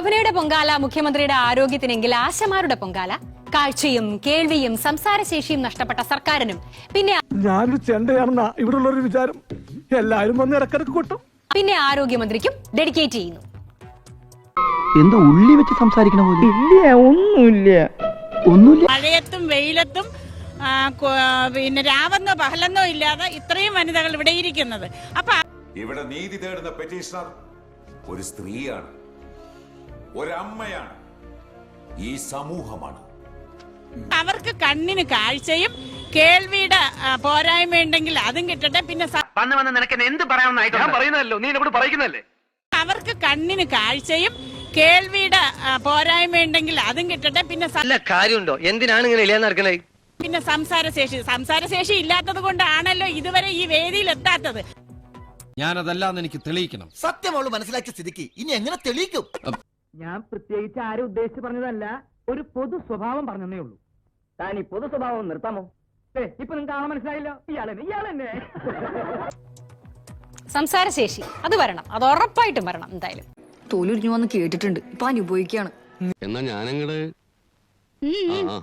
ശോഭനയുടെ പൊങ്കാല മുഖ്യമന്ത്രിയുടെ ആരോഗ്യത്തിനെങ്കിൽ ആശമാരുടെ പൊങ്കാല. കാഴ്ചയും കേൾവിയും സംസാരശേഷിയും നഷ്ടപ്പെട്ട സർക്കാരിനും. പിന്നെ ഞാനൊരു ചെണ്ടയാണെന്നാ ഇവിടെ ഒരു വിചാരം. എല്ലാരും വന്ന് ഇടക്കിടക്ക് കൊട്ടും. പിന്നെ ആരോഗ്യമന്ത്രിക്കും ഡെഡിക്കേറ്റ് ചെയ്യുന്നു. എന്തോ ഉള്ളി വെച്ച് സംസാരിക്കണ പോലെ. ഇല്ല ഒന്നുമില്ല. ഒന്നുമില്ല. മഴയത്തും വെയിലത്തും പിന്നെ രാവെന്നോ പഹലെന്നോ ഇല്ലാതെ ഇത്രയും വനിതകൾ ഇവിടെ ഇരിക്കുന്നത്. അപ്പൊ ഇവിടെ നീതി തേടുന്ന പെറ്റീഷണർ ഒരു സ്ത്രീയാണ്. ഒരമ്മയാണ്. ഈ സമൂഹമാണ്. അവർക്ക് കണ്ണിന് കാഴ്ചയും കേൾവിയുടെ പോരായ്മ ഉണ്ടെങ്കിൽ അതും കിട്ടട്ടെ. പിന്നെ വന്ന് വന്ന് നിനക്ക് എന്ത് പറയാമെന്നായിട്ട് ഞാൻ നീ എന്നോട് പറയുന്നല്ലേ അവർക്ക് കണ്ണിന് കാഴ്ചയും കേൾവിയുടെ പോരായ്മ ഉണ്ടെങ്കിൽ അതും കിട്ടട്ടെ. പിന്നെ നല്ല കാര്യമുണ്ടോ? എന്തിനാണ് ഇങ്ങനെ ഇല്ലാന്ന് നടക്കണേ? പിന്നെ സംസാരശേഷി സംസാരശേഷി ഇല്ലാത്തത് കൊണ്ടാണല്ലോ ഇതുവരെ ഈ വേദിയിൽ എത്താത്തത്. ഞാനതല്ലാന്ന് എനിക്ക് തെളിയിക്കണം. സത്യം അവൾ മനസ്സിലാക്കിയ സ്ഥിതിക്ക് ഇനി എങ്ങനെ തെളിയിക്കും? ഞാൻ പ്രത്യേകിച്ച് ആരും ഉദ്ദേശിച്ച് പറഞ്ഞതല്ല ഒരു പൊതു സ്വഭാവം പറഞ്ഞതേ ഉള്ളൂ. താൻ ഈ പൊതു സ്വഭാവം നിർത്താമോ? ഏ ഇപ്പൊ നിങ്ങൾക്ക് ആളെ മനസ്സിലായില്ലോ? ഇയാളെന്നെ ഇയാളെന്നെ. സംസാരശേഷി അത് വരണം അത് ഉറപ്പായിട്ടും വരണം എന്തായാലും. തോലുരിഞ്ഞു വന്ന് കേട്ടിട്ടുണ്ട് ഇപ്പൊ അനുഭവിക്കാണ് എന്നാ ഞാനങ്ങട്? ആ